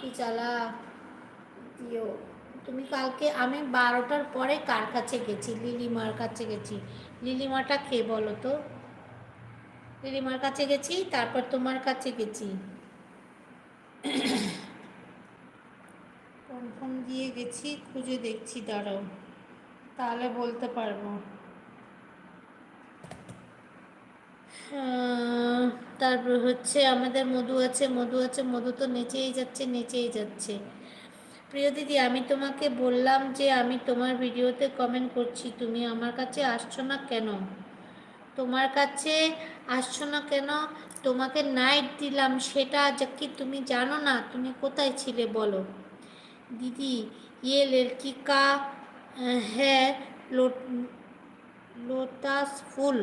কি চালা? দিও তুমি কালকে আমি বারোটার পরে কার কাছে গেছি? লিলিমার কাছে গেছি। লিলিমাটা কে বলো তো? লিলিমার কাছে গেছি তারপর তোমার কাছে গেছি। ফোন দিয়ে গেছি খুঁজে দেখছি দাঁড়াও। তাহলে বলতে পারব। আহ, তারপর হচ্ছে আমাদের মধু আছে মধু আছে, মধু তো নেচেই যাচ্ছে নেচেই যাচ্ছে। প্রিয় দিদি, আমি তোমাকে বললাম যে আমি তোমার ভিডিওতে কমেন্ট করছি, তুমি আমার কাছে আসছো না কেন? তোমার কাছে আসছো না কেন? তোমাকে নাইট দিলাম, সেটা যা কি তুমি জানো না? তুমি কোথায় ছিলে বলো? দিদি ইয়ে লেলকিকা হ্যাঁ লোটাস ফুল।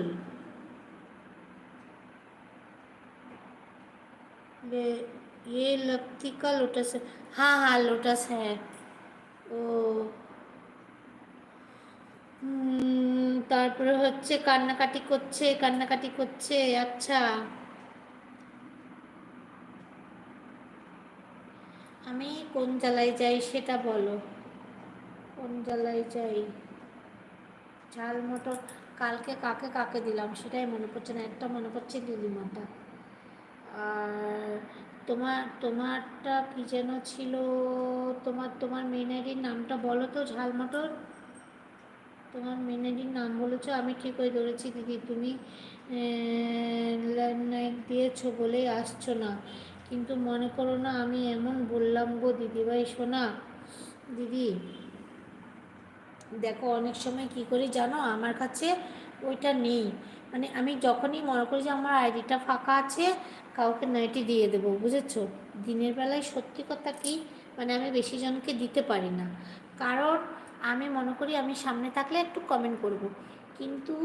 ये लड़की का लोटस है हाँ हाँ लोटस है ও হুম, তারপরে হচ্ছে কান্নাকাটি করছে কান্নাকাটি করছে আচ্ছা আমি কোন জ্বালায় যাই সেটা বলো কোন জ্বালায় যাই ঝাল মটর কালকে কাকে কাকে দিলাম সেটাই মনে পড়ছে না একটা মনে পড়ছে লিলিমাটা আর তোমার, তোমারটা কি যেন ছিল? তোমার তোমার মেন আইডির নামটা বলো তো ঝাল মটর তোমার মেন আইডির নাম বলেছ, আমি ঠিক হয়ে ধরেছি দিদি। তুমি ল্যান্ডলাইন দিয়েছ বলেই আসছো না। কিন্তু মনে করো না, আমি এমন বললাম গো দিদিভাই শোনা দিদি, দেখো অনেক সময় কি করি জানো? আমার কাছে ওইটা নেই। মানে আমি যখনই মনে করি যে আমার আইডিটা ফাঁকা আছে, কাউকে নাইটি দিয়ে দেবো, বুঝেছ? দিনের বেলায় সত্যি কথা কি মানে আমি বেশি জনকে দিতে পারি না। কারণ আমি মনে করি আমি সামনে থাকলে একটু কমেন্ট করব। কিন্তু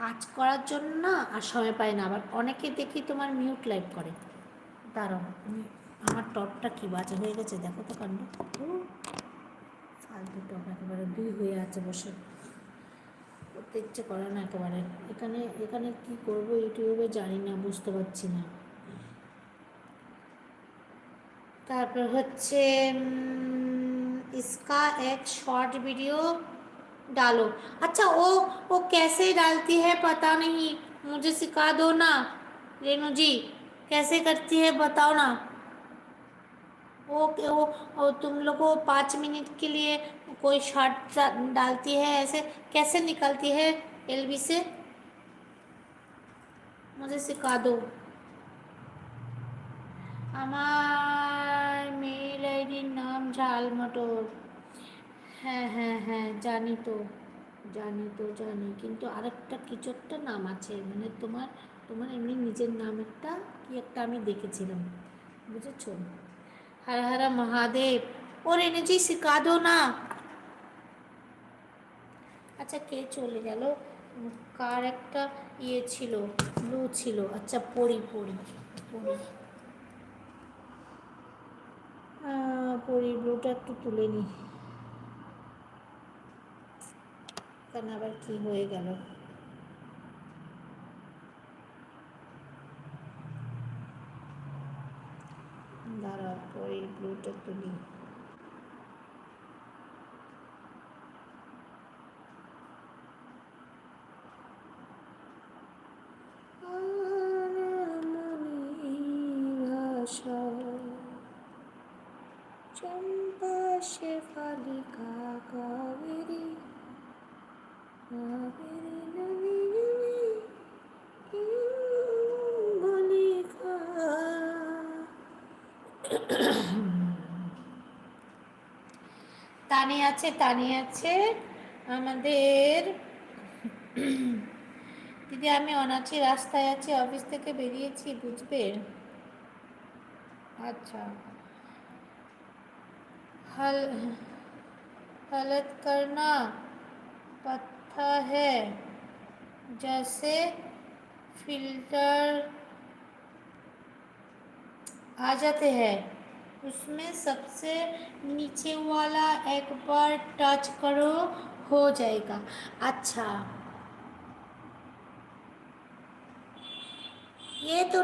কাজ করার জন্য না আর সময় পাই না। আবার অনেকে দেখি তোমার মিউট লাইভ করে। দাঁড়াও, আমি আমার টপটা কি বাজে হয়ে গেছে, দেখো তো কাণ্ড। ফালতু টপ একেবারে দুই হয়ে আছে বসে। করতে ইচ্ছে করে না একেবারে এখানে এখানে কি করব ইউটিউবে জানি না বুঝতে পারছি না তারপর হচ্ছে উম, इसका एक शॉर्ट वीडियो डालो अच्छा वो वो कैसे डालती है पता नहीं मुझे सिखा दो ना रेणु जी कैसे करती है बताओ ना वो वो, वो तुम लोग को पाँच मिनट के लिए कोई शॉर्ट डालती है ऐसे कैसे निकलती है एलबी से मुझे सिखा दो আমার মেল আইডির নাম ঝাল মটর হ্যাঁ হ্যাঁ হ্যাঁ জানি তো জানি তো জানি কিন্তু আরেকটা কিছু একটা নাম আছে মানে তোমার তোমার এমনি নিজের নাম একটা কি একটা আমি দেখেছিলাম বুঝেছো হর হর মহাদেব ওর এনেছি শিখা দো না আচ্ছা কে চলে গেল কার একটা ইয়ে ছিল ব্লু ছিল আচ্ছা পড়ি পড়ি পড়ি পরি ব্লুটা একটু তুলে নি কারণ আবার কি হয়ে গেল দাঁড়া পরি ব্লুটা তুলি চম্পা শেফালিকা কাবেরী কাবেরী নদী তানি আছে তানি আছে আমাদের দিদি আমি অনাচি রাস্তায় আছি অফিস থেকে বেরিয়েছি বুঝবে আচ্ছা हल हलत करना पत्ता है जैसे फिल्टर आ जाते हैं उसमें सबसे नीचे वाला एक बार टच करो हो जाएगा। अच्छा। ये तो